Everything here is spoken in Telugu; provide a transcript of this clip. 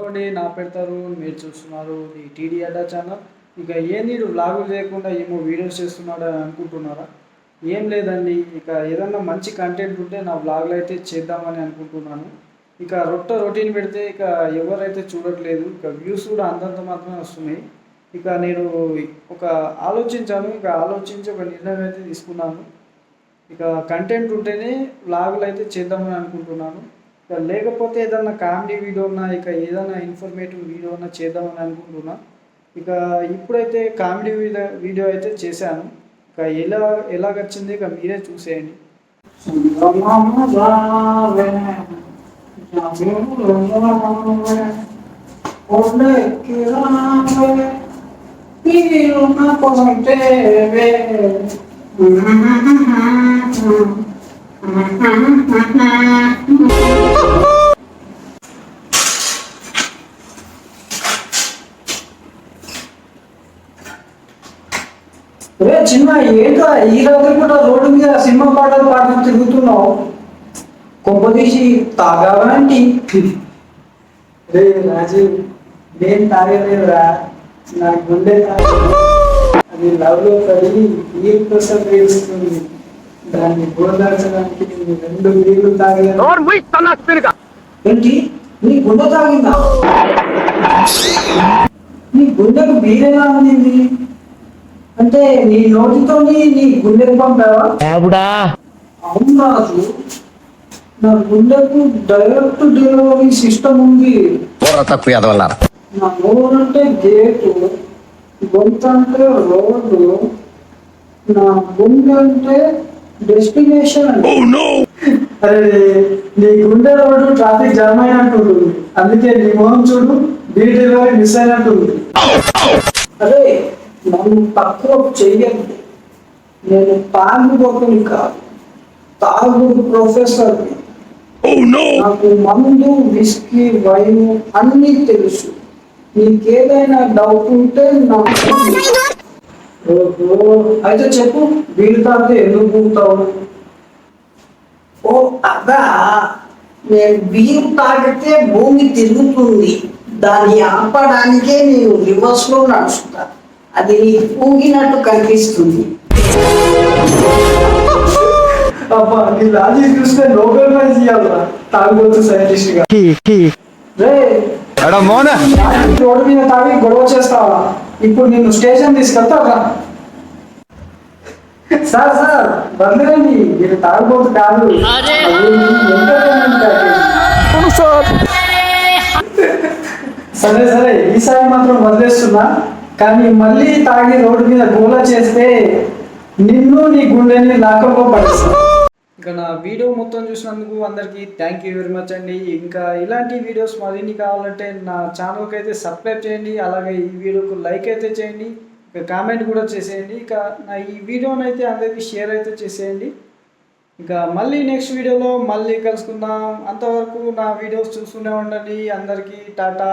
అండి నా పెడతారు మీరు చూస్తున్నారు ఈ టీడీ అడ్డా ఛానల్. ఇక ఏ నీరు వ్లాగులు చేయకుండా ఏమో వీడియోస్ చేస్తున్నాడు అని అనుకుంటున్నారా? ఏం లేదండి. ఇక ఏదన్నా మంచి కంటెంట్ ఉంటే నా వ్లాగులు అయితే చేద్దామని అనుకుంటున్నాను. ఇక రొట్ట రొటీన్ పెడితే ఇక ఎవరైతే చూడట్లేదు ఇక వ్యూస్ కూడా అంతంత మాత్రమే వస్తున్నాయి. ఇక నేను ఒక ఆలోచించాను. ఇక ఆలోచించి ఒక నిర్ణయం అయితే తీసుకున్నాను. ఇక కంటెంట్ ఉంటేనే వ్లాగులు అయితే చేద్దామని అనుకుంటున్నాను. ఇక లేకపోతే ఏదన్నా కామెడీ వీడియో ఉన్నా ఇక ఏదైనా ఇన్ఫర్మేటివ్ వీడియో ఉన్నా చేద్దామని అనుకుంటున్నా. ఇక ఇప్పుడైతే కామెడీ వీడియో వీడియో అయితే చేశాను. ఇక ఎలా ఎలాగ వచ్చింది ఇక మీరే చూసేయండి. రే చిన్న ఏంట్రా? ఈ రాత్రి పూట రోడ్డు మీద సినిమా పాటలు పాటలు తిరుగుతున్నావు? కొంపదీసి తాగావంటి రే రాజు నేను తాగలేదురా నా గుండె తాగలేదు అది లవ్లో పడి ఈ కోసం వేస్తుంది దాన్ని గోదార్చడానికి నేను రెండు నీళ్ళు తాగాను. ఏంటి? నీ గుండె తాగిందా? నీ గుండెకు బీరెలా ఉంది అంటే నీ నోటితోని నీ గుండెకు పంపావా? అవును రాజు నా గుండెకు డైరెక్ట్ డెలివరీ సిస్టమ్ ఉంది. నా నోరంటే గేటు గొంతు అంటే రోడ్డు నా గుండె అంటే డెస్టినేషన్ అరే నీ గుండె రోడ్డు ట్రాఫిక్ జామ్ అయినట్టుంటుంది అందుకే నీ మొహం చూడు డీ డెలివరీ మిస్ అయినట్టుంది. అరే నన్ను తక్కువ చెయ్యద్దు. నేను తాగుబోతుని కాదు. తాగుడు ప్రొఫెసర్ నాకు మందు విస్కీ వైన్ అన్నీ తెలుసు. నీకేదైనా డౌట్ ఉంటే అయితే చెప్పు వీలు తాగితే ఎందుకు పూతావు ఓ అదా నేను బియ్యం తాగితే భూమి తిరుగుతుంది. దాన్ని ఆపడానికే నేను రివర్స్లో నడుస్తా. అది నీకు ఊగినట్టు కనిపిస్తుంది. అబ్బా నీ లాజిక్ చూస్తే నోబెల్ ప్రైజ్ ఇవ్వాలరా తాగుబోతు సైంటిస్ట్గా. రోడ్డు మీద తాగి గొడవ చేస్తావా? ఇప్పుడు నిన్ను స్టేషన్ తీసుకెళ్తా. సార్ సార్ బందరండి. మీరు తాగుబోతు కాదు. అది entertainment package. సరే. సరే ఈసారి మాత్రం వదిలేస్తున్నా. కానీ మళ్ళీ తాగి రోడ్డు మీద గోలా చేస్తే నిన్ను నీ గుండెని లాకప్లో పడేస్తా ఇంకా నా వీడియో మొత్తం చూసినందుకు అందరికీ థ్యాంక్ యూ వెరీ మచ్ అండి. ఇంకా ఇలాంటి వీడియోస్ మరిన్ని కావాలంటే నా ఛానల్కి అయితే సబ్స్క్రైబ్ చేయండి. అలాగే ఈ వీడియోకు లైక్ అయితే చేయండి. ఇక కామెంట్ కూడా చేసేయండి. ఇక నా ఈ వీడియోని అయితే అందరికీ షేర్ అయితే చేసేయండి. ఇంకా మళ్ళీ నెక్స్ట్ వీడియోలో మళ్ళీ కలుసుకుందాం. అంతవరకు నా వీడియోస్ చూస్తూనే ఉండండి. అందరికీ టాటా.